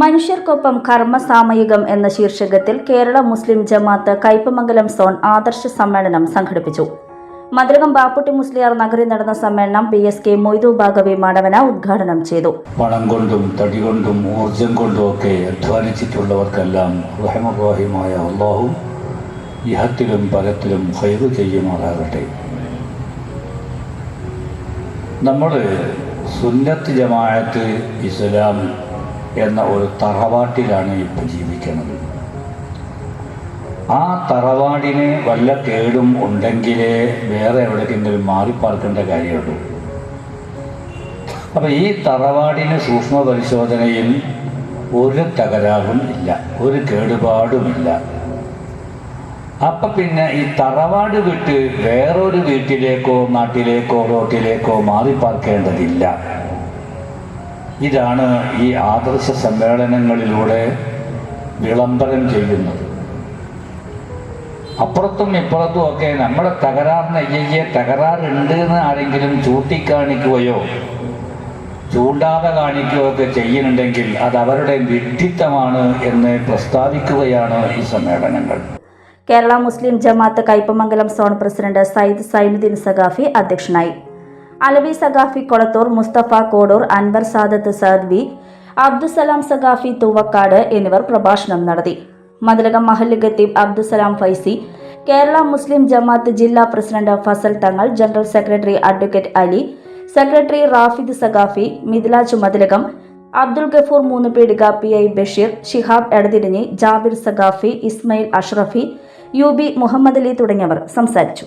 മനുഷ്യർക്കൊപ്പം കർമ്മസാമയികം എന്ന ശീർഷകത്തിൽ കേരള മുസ്ലിം ജമാഅത്ത് കയ്പമംഗലം സോൺ ആദർശ സമ്മേളനം സംഘടിപ്പിച്ചു. മധുരകം ബാപ്പുട്ടി മുസ്ലിയാർ നഗറിൽ നടന്ന സമ്മേളനം P S K Moidu Bhagavi Madavana ഉദ്ഘാടനം ചെയ്തു. പണം കൊണ്ടും തടി കൊണ്ടും ഊർജം കൊണ്ടും ഒക്കെ അധ്വാനിച്ചിട്ടുള്ളവർക്കെല്ലാം റഹമറാഹിമായ അള്ളാഹു ഇഹത്തിലും പരത്തിലും ഹൈവ് ചെയ്യുമാറാകട്ടെ. നമ്മൾ സുന്നത്ത് ജമാഅത്ത് ഇസ്ലാം എന്ന ഒരു തറവാട്ടിലാണ് ഇപ്പം ജീവിക്കുന്നത്. ആ തറവാടിന് വല്ല കേടും ഉണ്ടെങ്കിലേ വേറെ എവിടേക്കെങ്കിലും മാറിപ്പാർക്കേണ്ട കാര്യമുള്ളൂ. അപ്പം ഈ തറവാടിന് സൂക്ഷ്മ പരിശോധനയിൽ ഒരു തകരാറും ഇല്ല ഒരു കേടുപാടുമില്ല അപ്പം പിന്നെ ഈ തറവാട് വിട്ട് വേറൊരു വീട്ടിലേക്കോ നാട്ടിലേക്കോ റോട്ടിലേക്കോ മാറിപ്പാർക്കേണ്ടതില്ല. ഇതാണ് ഈ ആദർശ സമ്മേളനങ്ങളിലൂടെ വിളംബരം ചെയ്യുന്നത്. അപ്പുറത്തും ഇപ്പുറത്തും ഒക്കെ നമ്മുടെ തകരാറിന് അയ്യയ്യെ തകരാറുണ്ട് എന്ന് ആരെങ്കിലും ചൂണ്ടിക്കാണിക്കുകയോ ചൂണ്ടാതെ കാണിക്കുകയോ ഒക്കെ ചെയ്യുന്നുണ്ടെങ്കിൽ അത് അവരുടെ വ്യക്തിത്വമാണ് എന്ന് പ്രസ്താവിക്കുകയാണ് ഈ സമ്മേളനങ്ങൾ. കേരള മുസ്ലിം ജമാഅത്ത് കയ്പമംഗലം സോൺ പ്രസിഡന്റ് സയ്യിദ് സൈനുദ്ദീൻ സഖാഫി അധ്യക്ഷനായി. അലവി സഖാഫി കൊളത്തൂർ മുസ്തഫ കോടൂർ അൻവർ സാദത്ത് സദ്വി അബ്ദുസലാം സഖാഫി തൂവക്കാട് എന്നിവർ പ്രഭാഷണം നടത്തി. മതിലകം ഖത്തീബ് അബ്ദുസലാം ഫൈസി കേരള മുസ്ലിം ജമാഅത്ത് ജില്ലാ president Fazal Thangal general secretary advocate Ali secretary Rafid Saqafi Mithilaj Mathilakam Abdul Gafoor Moonnupeedika P I Basheer Shihab Edathirinji Jabir Saqafi Ismail Ashrafi U B Muhammad Ali തുടങ്ങിയവർ സംസാരിച്ചു.